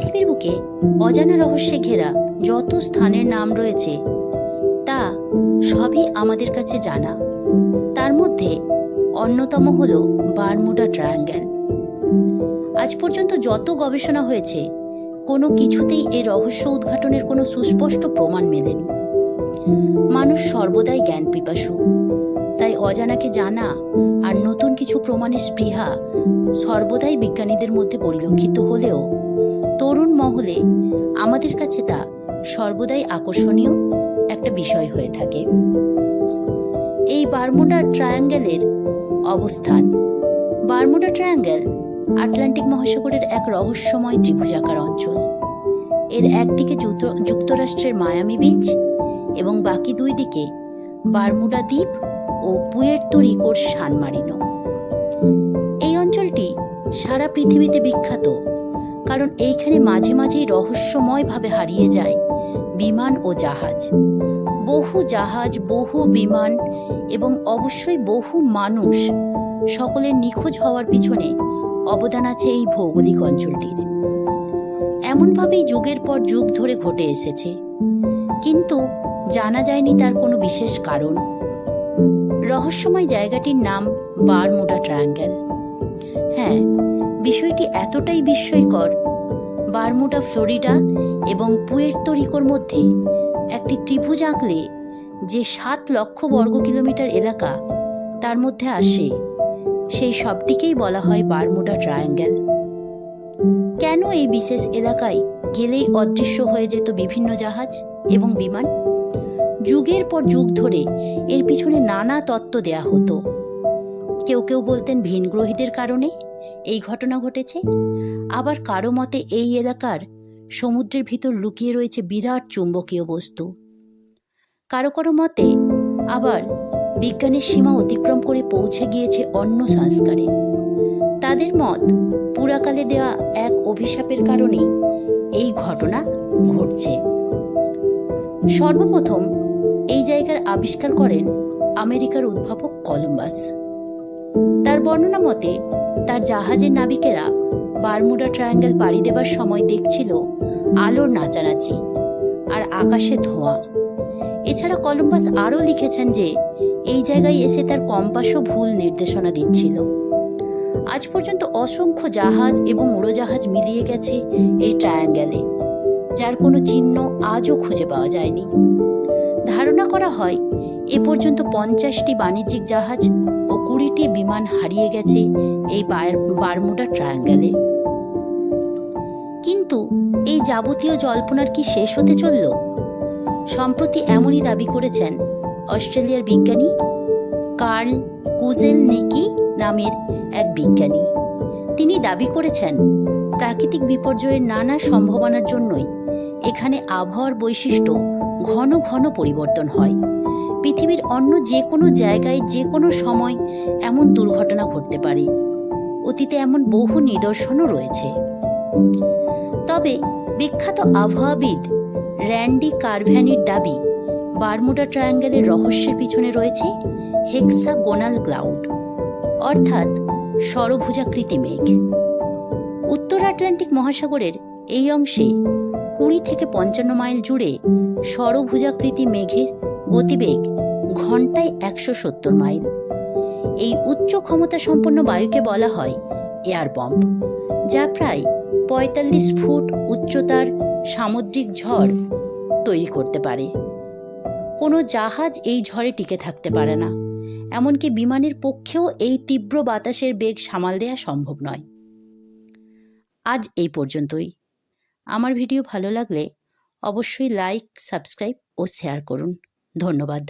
পৃথিবীর বুকে অজানা রহস্যে ঘেরা যত স্থানের নাম রয়েছে, তা সবই আমাদের কাছে জানা। তার মধ্যে অন্যতম হল বারমুডা ট্রায়াঙ্গেল। আজ পর্যন্ত যত গবেষণা হয়েছে, কোনো কিছুতেই এই রহস্য উদ্ঘাটনের কোনো সুস্পষ্ট প্রমাণ মেলেনি। মানুষ সর্বদাই জ্ঞান পিপাসু। তাই অজানাকে জানা আর নতুন কিছু প্রমাণের স্পৃহা সর্বদাই বিজ্ঞানীদের মধ্যে পরিলক্ষিত হলেও মহলে আমাদের কাছে তা সর্বদাই আকর্ষণীয় একটা বিষয় হয়ে থাকে। এই বারমুডা ট্রায়াঙ্গেলের অবস্থান। বারমুডা ট্রায়াঙ্গেল আটলান্টিক মহাসাগরের এক রহস্যময় ত্রিভুজাকার অঞ্চল। এর একদিকে যুক্তরাষ্ট্রের মায়ামি বিচ এবং বাকি দুই দিকে বারমুডা দ্বীপ ও পুয়ের্তো রিকোর সান মারিনো এই অঞ্চলটি সারা পৃথিবীতে বিখ্যাত কারণ এইখানে মাঝে মাঝেই রহস্যময়ভাবে হারিয়ে যায় বিমান ও জাহাজ। বহু জাহাজ, বহু বিমান এবং অবশ্যই বহু মানুষ সকলের নিখোঁজ হওয়ার পিছনে অবদান আছে এই ভৌগোলিক অঞ্চলটির। এমনভাবেই যুগের পর যুগ ধরে ঘটে এসেছে। কিন্তু জানা যায়নি তার কোনো বিশেষ কারণ। রহস্যময় জায়গাটির নাম বারমুডা ট্রায়াঙ্গেল। হ্যাঁ বিষয়টি এতটাই বিস্ময়কর। বারমুডা, ফ্লোরিডা এবং পুয়ের্তো রিকোর মধ্যে একটি ত্রিভুজ আঁকলে যে সাত লক্ষ বর্গ কিলোমিটার এলাকা, তার মধ্যে আসে। সেই সবটিকেই বলা হয় বারমুডা ট্রায়াঙ্গেল। কেন এই বিশেষ এলাকায় গেলেই অদৃশ্য হয়ে যেত বিভিন্ন জাহাজ এবং বিমান? যুগের পর যুগ ধরে এর পিছনে নানা তত্ত্ব দেয়া হতো। কেউ কেউ বলতেন ভিনগ্রহীদের কারণে এই ঘটনা ঘটেছে। আবার কারও মতে এই এলাকার সমুদ্রের ভিতর লুকিয়ে রয়েছে বিরাট চুম্বকীয় বস্তু। কারও কারও মতে আবার বিজ্ঞানের সীমা অতিক্রম করে পৌঁছে গিয়েছে অন্য সংস্কারে। তাদের মত পুরাকালে দেওয়া এক অভিশাপের কারণেই এই ঘটনা ঘটছে। সর্বপ্রথম এই জায়গার আবিষ্কার করেন আমেরিকার উদ্ভাবক কলম্বাস। তার বর্ণনা মতে তার জাহাজের নাবিকেরা বারমুডা ট্রায়াঙ্গেল পাড়ি দেবার সময় দেখছিল আলোর নাচানাচি আর আকাশে ধোঁয়া। এছাড়া কলম্বাস আরও লিখেছেন যে, এই জায়গায় এসে তার কম্পাসও ভুল নির্দেশনা দিচ্ছিল। আজ পর্যন্ত অসংখ্য জাহাজ এবং উড়োজাহাজ মিলিয়ে গেছে এই ট্রায়াঙ্গেলে, যার কোনো চিহ্ন আজও খুঁজে পাওয়া যায়নি। ধারণা করা হয়, এ পর্যন্ত পঞ্চাশটি বাণিজ্যিক জাহাজ কুড়িটি বিমান হারিয়ে গেছে এই বার- বারমুডা ট্রায়াঙ্গেলে। কিন্তু এই যাবতীয় জল্পনার কি শেষ হতে চলল? সম্প্রতি এমনই দাবি করেছেন অস্ট্রেলিয়ার বিজ্ঞানী কার্ল কুজেল নিকি নামের এক বিজ্ঞানী। তিনি দাবি করেছেন, প্রাকৃতিক বিপর্যয়ের নানা সম্ভাবনার জন্যই এখানে আবহাওয়ার বৈশিষ্ট্য ঘন ঘন পরিবর্তন হয়। পৃথিবীর অন্য যে কোনো জায়গায় যে কোনো সময় এমন দুর্ঘটনা ঘটতে পারে। অতীতে এমন বহু নিদর্শনও রয়েছে। তবে বিখ্যাত আবহাওয়াবিদ র্যান্ডি কারভ্যানির দাবি, বারমুডা ট্রায়াঙ্গেলের রহস্যের পিছনে রয়েছে হেক্সা হেক্সাগোনাল ক্লাউড, অর্থাৎ সরভুজাকৃতি মেঘ। উত্তর আটলান্টিক মহাসাগরের এই অংশে কুড়ি থেকে পঞ্চান্ন মাইল জুড়ে সরভুজাকৃতি মেঘের গতিবেগ ঘন্টায় একশো সত্তর মাইল। এই উচ্চ ক্ষমতা সম্পন্ন বায়ুকে বলা হয় এয়ার বম্ব, যা প্রায় পঁয়তাল্লিশ ফুট উচ্চতার সামুদ্রিক ঝড় তৈরি করতে পারে। কোনো জাহাজ এই ঝড়ে টিকে থাকতে পারে না, এমনকি বিমানের পক্ষেও এই তীব্র বাতাসের বেগ সামাল দেওয়া সম্ভব নয়। আজ এই পর্যন্তই। আমার ভিডিও ভালো লাগলে অবশ্যই লাইক, সাবস্ক্রাইব ও শেয়ার করুন। ধন্যবাদ।